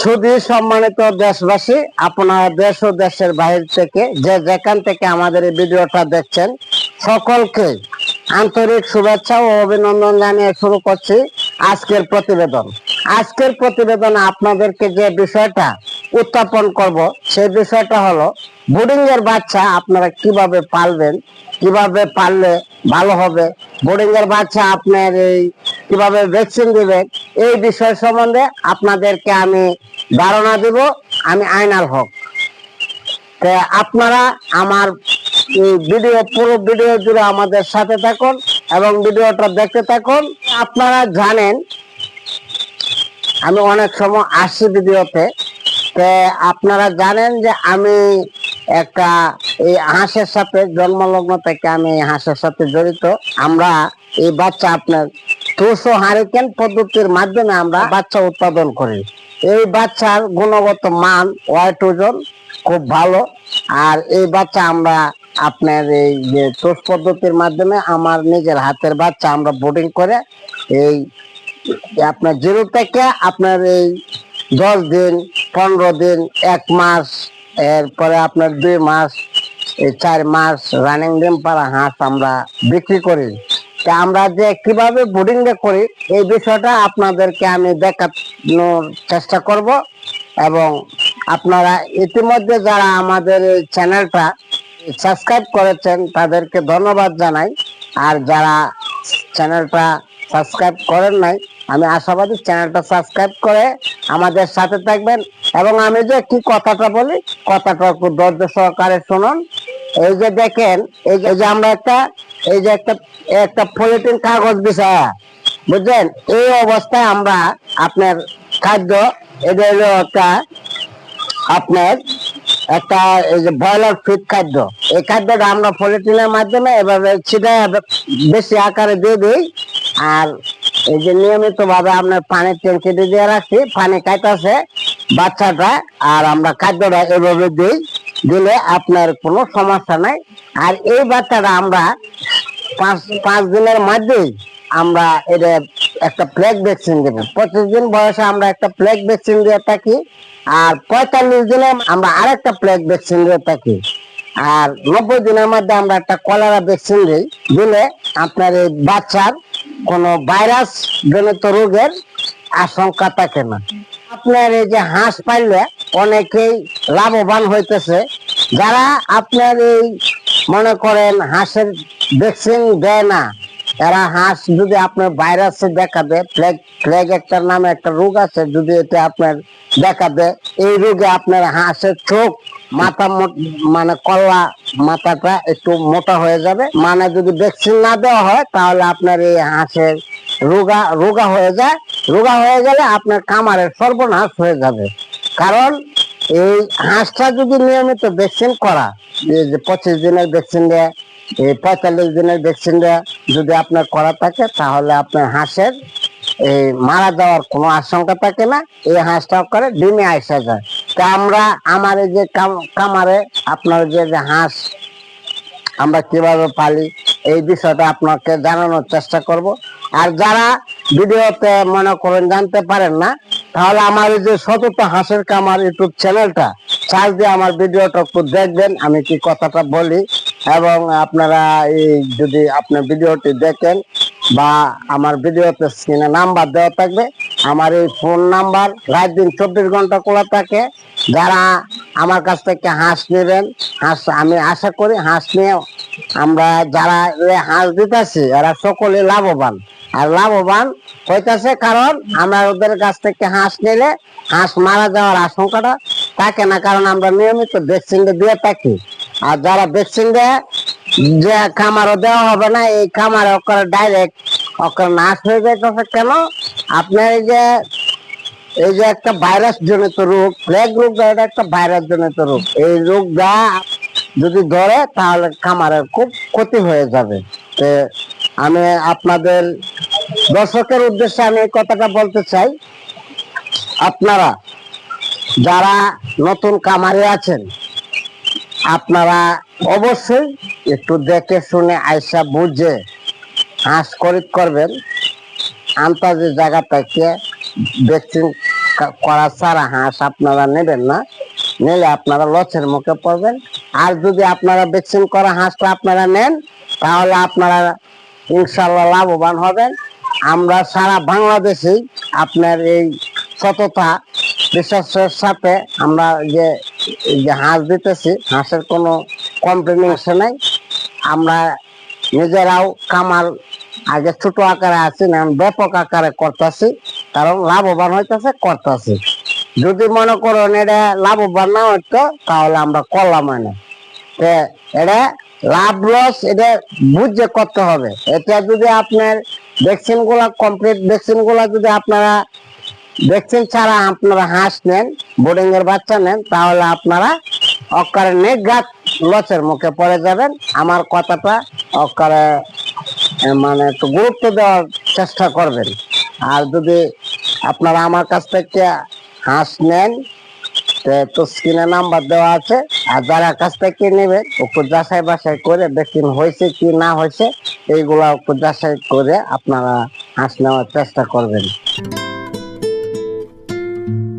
শুধু সম্মানিত দেশবাসী, আপনারা দেশ ও দেশের বাইরে থেকে যে যেখান থেকে আমাদের এই ভিডিওটা দেখছেন, সকলকে আন্তরিক শুভেচ্ছা ও অভিনন্দন জানিয়ে শুরু করছি আজকের প্রতিবেদন। আজকের প্রতিবেদন আপনাদেরকে যে বিষয়টা উত্থাপন করব। সেই বিষয়টা হলো বোর্ডিং এর বাচ্চা আপনারা কীভাবে পালবেন, কীভাবে পাললে ভালো হবে বোর্ডিং এর বাচ্চা আপনার এই কীভাবে ভ্যাকসিন দিবেন, এই বিষয় সম্বন্ধে আপনাদেরকে আমি ধারণা দিব, আমি আইনাল হক। আপনারা আমার ভিডিও, পুরো ভিডিও জুড়ে আমাদের সাথে থাকুন এবং ভিডিওটা দেখতে থাকুন। আপনারা জানেন, আমি অনেক সময় আসি ভিডিওতে আপনারা জানেন যে আমি একটা এই হাঁসের সাথে জন্মলগ্ন থেকে আমি হাঁসের সাথে জড়িত। আমরা এই বাচ্চা আপনার টুসো হারিকেন পদ্ধতির মাধ্যমে আমরা বাচ্চা উৎপাদন করি। এই বাচ্চার গুণগত মান, ওয়াইট ওজন খুব ভালো। আর এই বাচ্চা আমরা আপনার এই যে তোষ পদ্ধতির মাধ্যমে আমার নিজের হাতের বাচ্চা আমরা বোর্ডিং করে এই আপনার জিরো থেকে আপনার এই দশ দিন পনেরো দিন, এক মাস, এরপরে আপনার দুই মাস, এই চার মাস রানিং ডিম পাড়া হাঁস আমরা বিক্রি করি। তা আমরা যে কীভাবে বোর্ডিং করি, এই বিষয়টা আপনাদেরকে আমি দেখানোর চেষ্টা করব এবং আপনারা ইতিমধ্যে যারা আমাদের এই চ্যানেলটা সাবস্ক্রাইব করেছেন, তাদেরকে ধন্যবাদ জানাই। আর যারা চ্যানেলটা সাবস্ক্রাইব করেন নাই, আমি আশাবাদী চ্যানেলটা সাবস্ক্রাইব করে আমাদের সাথে থাকবেন। এবং আমি যে কি কথাটা বলি, কথাটা একটু ধৈর্য সহকারে শুনুন। এই যে দেখেন, এই যে আমরা একটা, এই যে একটা একটা পলিথিন কাগজ বিষয়, বুঝলেন? এই অবস্থায় আমরা আপনার খাদ্য, এটা হলো একটা আপনার একটা, এই যে ব্রয়লার ফিড খাদ্য। এই খাদ্যটা আমরা পলিথিনের মাধ্যমে এভাবে ছিটায় বেশি আকারে দিয়ে দিই। আর এই যে নিয়মিত ভাবে আপনার পানির ট্যাঙ্কি দিয়ে রাখছি, পানি খাইতেছে বাচ্চাটা, আর আমরা খাদ্যটা এভাবে দিই, দিলে আপনার কোনো সমস্যা নাই। আর এই বাচ্চাটা আমরা পাঁচ পাঁচ দিনের মধ্যেই আমরা এটা একটা প্লেগ ভ্যাকসিন দেবো। পঁচিশ দিন বয়সে আমরা একটা প্লেগ ভ্যাকসিন দিয়ে থাকি, আর পঁয়তাল্লিশ দিনে আমরা আরেকটা প্লেগ ভ্যাকসিন দিয়ে থাকি। আর নব্বই দিনের মধ্যে আমরা একটা কলেরা ভ্যাকসিন দিই, দিলে আপনার এই বাচ্চার কোনো ভাইরাস জনিত রোগের আশঙ্কা থাকে না। আপনার এই যে হাঁস পাইলে অনেকেই লাভবান হইতেছে। যারা আপনার এই মনে করেন হাঁসের ভ্যাকসিন দেয় না এরা হাঁস যদি আপনার ভাইরাসে দেখাবে ফ্লেগ ফ্লেগ একটা নামে একটা রোগ আছে, যদি এটা আপনার দেখাবে এই রোগে আপনার হাঁসের চোখ, মাথা মানে কল্লা মাথাটা একটু মোটা হয়ে যাবে। মানে যদি ভ্যাকসিন না দেওয়া হয়, তাহলে আপনার এই হাঁসের রোগা রোগা হয়ে যায়। রোগা হয়ে গেলে আপনার কামারের সর্বনাশ হয়ে যাবে। কারণ এই হাঁসটা যদি নিয়মিত ভ্যাকসিন করা পঁচিশ দিনের ভ্যাকসিন দেয় এই পঁয়তাল্লিশ দিনের ভ্যাকসিন দেয় যদি আপনার করা থাকে, তাহলে আপনার হাঁসের এই মারা যাওয়ার কোনো আশঙ্কা থাকে না। এই হাঁসটা করে ডিমে আসা যায়। তা আমরা, আমার যে কাম- কামারে আপনার যে যে হাঁস আমরা কীভাবে পালি, এই বিষয়টা আপনাকে জানানোর চেষ্টা করব। আর যারা ভিডিওতে মনে করেন জানতে পারেন না, তাহলে আমার এই যে সততা হাঁসের কামার ইউটিউব চ্যানেলটা, চার্জ দিয়ে আমার ভিডিওটা একটু দেখবেন, আমি কি কথাটা বলি। এবং আপনারা এই যদি আপনার ভিডিওটি দেখেন বা আমার ভিডিওতে স্ক্রিনে নাম্বার দেওয়া থাকবে, আমার এই ফোন নাম্বার রাত দিন চব্বিশ ঘণ্টা খোলা থাকে। যারা আমার কাছ থেকে হাঁস নেবেন, হাঁস আমি আশা করি হাঁস নিয়ে আমরা যারা হাঁস দিতেছি, এরা সকলে লাভবান। আর লাভবান হইতেছে কারণ আমরা ওদের কাছ থেকে হাঁস নিলে হাঁস মারা যাওয়ার আশঙ্কাটা থাকে না, কারণ আমরা নিয়মিত ভ্যাকসিন দিয়ে থাকি। আর যারা ভ্যাকসিন দেয় যে খামারও দেওয়া হবে না, এই খামারে ওখানে ডাইরেক্ট ওখানে নাশ হয়ে যাইতেছে কেন? আপনার এই যে এই যে একটা ভাইরাস জনিত রোগ প্লেগ রোগ এটা একটা ভাইরাস জনিত রোগ। এই রোগ রোগটা যদি ধরে, তাহলে খামারের খুব ক্ষতি হয়ে যাবে। আমি আপনাদের দর্শকের উদ্দেশ্যে আমি এই কথাটা বলতে চাই। আপনারা যারা নতুন কামারে আছেন আপনারা অবশ্যই একটু দেখে শুনে আইসা বুঝে হাঁস খরিদ করবেন। আন্তাজের জায়গা থেকে ভ্যাকসিন করা ছাড়া হাঁস আপনারা নেবেন না। নিলে আপনারা লসের মুখে পড়বেন। আর যদি আপনারা ভ্যাকসিন করা হাঁসটা আপনারা নেন, তাহলে আপনারা ইনশাল্লাহ লাভবান হবেন। আমরা সারা বাংলাদেশেই আপনার এই সততা, বিশ্বাসের সাথে আমরা যে যে হাঁস দিতেছি, হাঁসের কোনো কমপ্লেন নাই। আমরা নিজেরাও কামাল, আগে ছোট আকারে আছি না ব্যাপক আকারে করতেছি, কারণ লাভবান হইতেছে, করতেছি। যদি মনে করেন এটা লাভবান না হইতো, তাহলে আমরা করলাম না। এটা লাভ লস এটা বুঝে করতে হবে। এটা যদি আপনার ভ্যাকসিনগুলা কমপ্লিট ভ্যাকসিনগুলা যদি আপনারা ভ্যাকসিন ছাড়া আপনারা হাঁস নেন বোর্ডিং এর বাচ্চা নেন, তাহলে আপনারা অকারে নিঘাত লচের মুখে পড়ে যাবেন। আমার কথাটা অকারে মানে একটু গুরুত্ব দেওয়ার চেষ্টা করবেন। আর যদি আপনারা আমার কাছ থেকে হাঁস নেন, তে স্ক্রিনে নাম্বার দেওয়া আছে, আর যারা কাছ থেকে নেবে একটু যাচাই বাছাই করে ভ্যাকসিন হয়েছে কি না হয়েছে, এইগুলা একটু যাচাই করে আপনারা হাঁস নেওয়ার চেষ্টা করবেন।